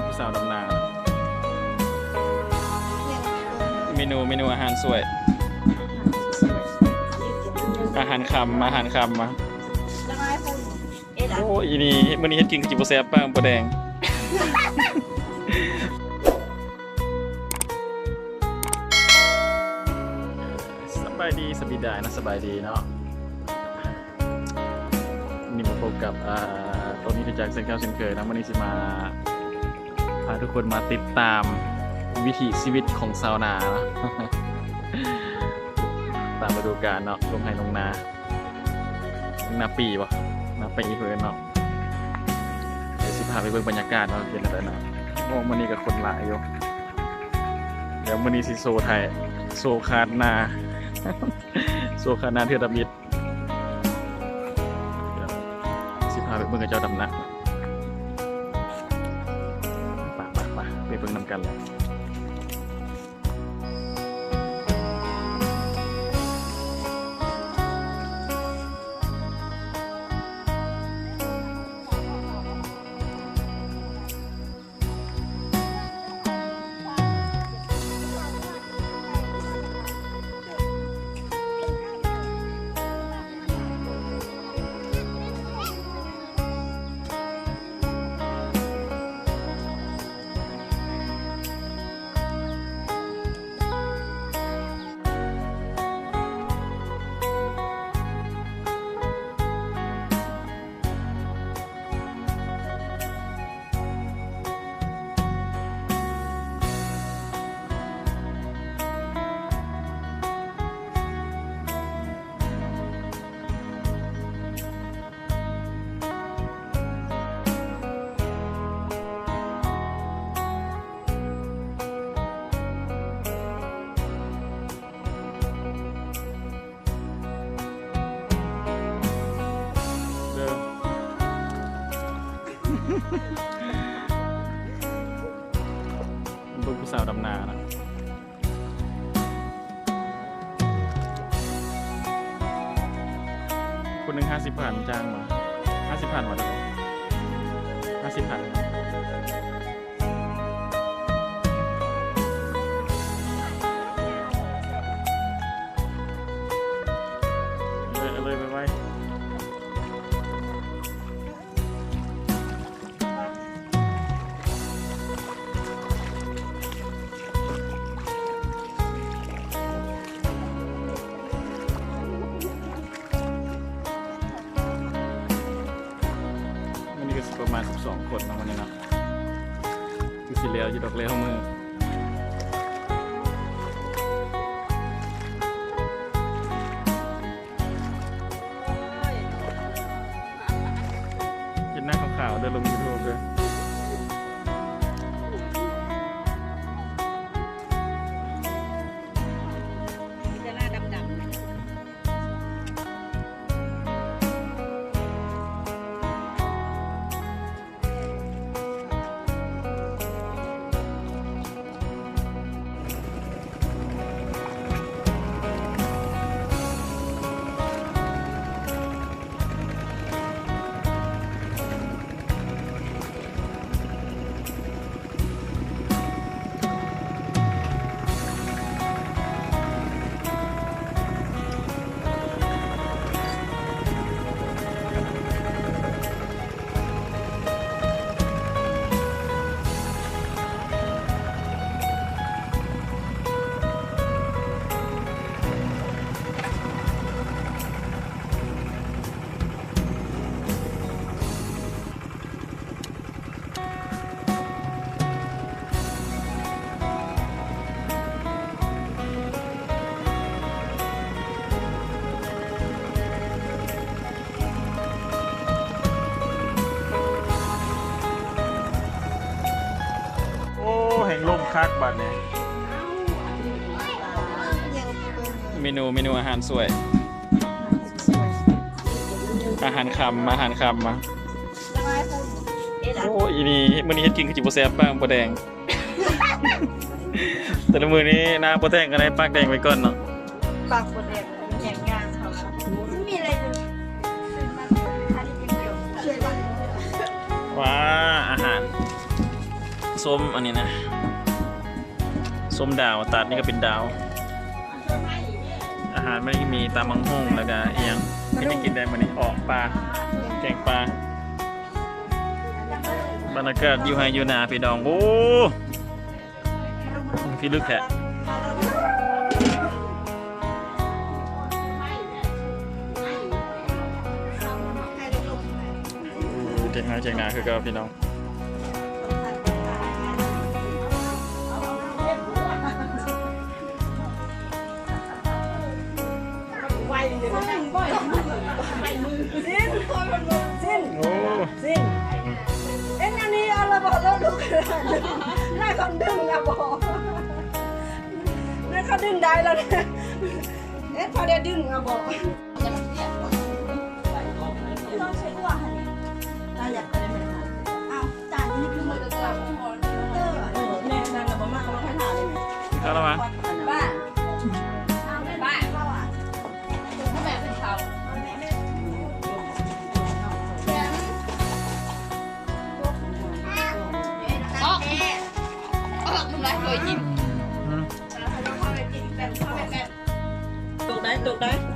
กผู้สาวดำนา เมนูเมนูอาหารสวย อาหารคำอาหารคำมาโอ้ยนี่มันนี่เฮ็ดกินจิบแซ่บป้างปลาแดงสบายดีสบิดายนะสบายดีเนาะนี่มาพบกับอ่าตอนนี้จากเซนเก้าเซนเคยนะวันนี้สิมาาทุกคนมาติดตามวิถีชีวิตของชาวนา ตามฤดูกาลเนาะลงไห้ลงนาลงนาปีวะนาปีเพื่อนเนาะเดี๋ยวสิพาไปเบิ่งบรรยากาศเนาะเป็นอะไรเนาะโอ้มันนี้กับคนหลายอยู่เดี๋ยวมันนี้สิโซไทยโซคาดนา โซคานาเทือดำมิดสิพาไปเบิ่งกับเจ้าดำนะ ไมันเป็นผู้สาวดำนานะคนหนึ่งห้าสิบผ่านจ้างมาห้าสิบผ่านมาแล้วห้าสิบผ่าน ประมาณ 12 คนนะวันนี้เนาะคือสิแล้วอยู่ดอกแล้วมือเห็นหน้าขาวๆเดินลงยูทูบเลย คักบัดเนี่ยเมนูเมนูอาหารสวย อาหารคำอาหารคำมาๆแล้วไงคุณเอ็ดอะโอ้ยอีนี่มื้อนี้เฮ็ดกินกับจิบแซ่บป้างบ่แดง แต่ละมื้อนี้น้ำบ่แดงก็ได้ปากแดงไว้ก่อนเนาะปากคนเด็กแข่งงานเขาไม่มีอะไรเลยอันนี้เป็นเดียวช่วยบ้างว้าอาหารส้มอันนี้นะ ส้มดาวตัดนี่ก็เป็นดาว อาหารไม่ได้มีตามังห้งแล้วก็เอียงที่จะกินได้มันนี่ออกปลาแกงปลาบรรยากาศยูไฮยูนาพี่ดองโอ้พี่ลึกแท้เจ๋งนาเจ๋งนาคือก็พี่น้อง โอ้สิ้นเอ็นอันนี้เอาละบอกแล้วลูกน่าคนดึงอะบอกน่าเขาดึงได้แล้วเนี่ยเอ็นพอได้ดึงอะบอก อทำไรเคยกินอืมตกได้ตกได้